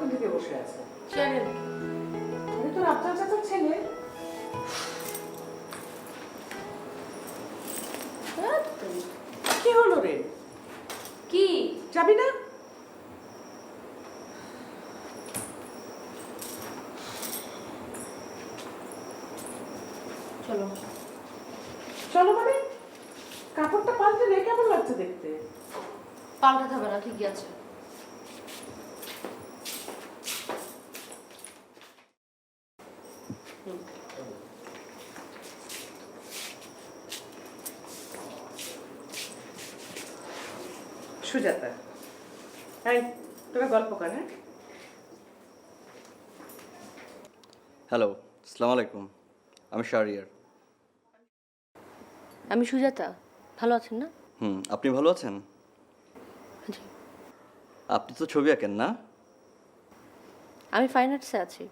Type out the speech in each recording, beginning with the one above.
অনেকক্ষণ থেকে বসে আছে? আমি তো রাবজান চাচার ছেলে? কি হলো রে? কি? যাবি না? চলো। চলো মানে? কাপড়টা পাল্টে কেমন লাগছে দেখতে? পাল্টাতে হবে না ঠিকই আছে। সুজাতা হ্যাঁ তোরা গল্প কর হ্যাঁ? হ্যালো আসসালামু আলাইকুম। আমি শাহরিয়ার। আমি সুজাতা ভালো আছেন না? হুম আপনি ভালো আছেন? আপনি তো ছবি আঁকেন না? আমি ফাইন আর্টসে আছি।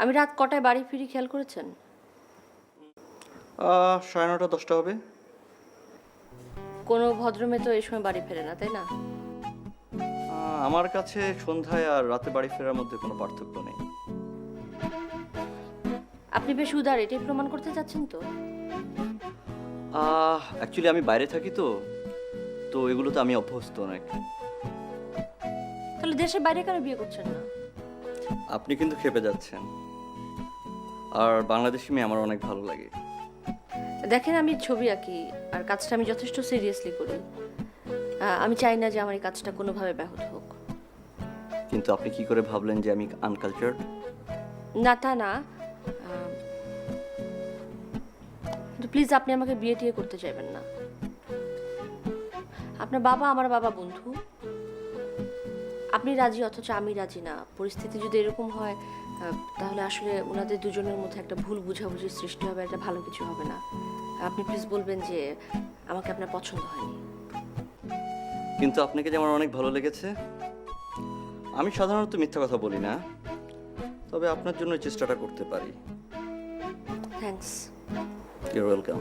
আমি রাত কটায় বাড়ি ফিরি খেয়াল করেছেন? সাড়ে নটা দশটা হবে। কোনো ভদ্রমে তো এই সময় বাড়ি ফেরে না তাই না? আমার কাছে সন্ধ্যায় আর রাতে বাড়ি ফেরার মধ্যে কোনো পার্থক্য নেই। আপনি বেশ উদার এটাই প্রমাণ করতে চাচ্ছেন তো? অ্যাকচুয়ালি আমি বাইরে থাকি তো তো এগুলো তো আমি অভ্যস্ত অনেক। তাহলে দেশের বাইরে কেন বিয়ে করছেন না? আপনি কিন্তু খেপে যাচ্ছেন। আর বাংলাদেশি মেয়ে আমার অনেক ভালো লাগে। দেখেন আমি ছবি আঁকি আর কাজটা আমি যথেষ্ট সিরিয়াসলি করি। আমি চাই না যে আমার এই কাজটা কোনোভাবে ব্যাহত হোক। কিন্তু আপনি কি করে ভাবলেন যে আমি আনকালচার না তা না। প্লিজ আপনি আমাকে বিয়ে টিয়ে করতে চাইবেন না। আপনার বাবা আমার বাবা বন্ধু। আপনি রাজি অথচ আমি রাজি না? পরিস্থিতি যদি এরকম হয় তাহলে আসলে ওনাদের দুজনের মধ্যে একটা ভুল বুঝাবুঝির সৃষ্টি হবে এটা ভালো কিছু হবে না। আপনি প্লিজ বলবেন যে আমাকে আপনার পছন্দ হয়নি। কিন্তু আপনাকে যে আমার অনেক ভালো লেগেছে আমি সাধারণত মিথ্যা কথা বলি না তবে আপনার জন্য চেষ্টাটা করতে পারি। Thanks your welcome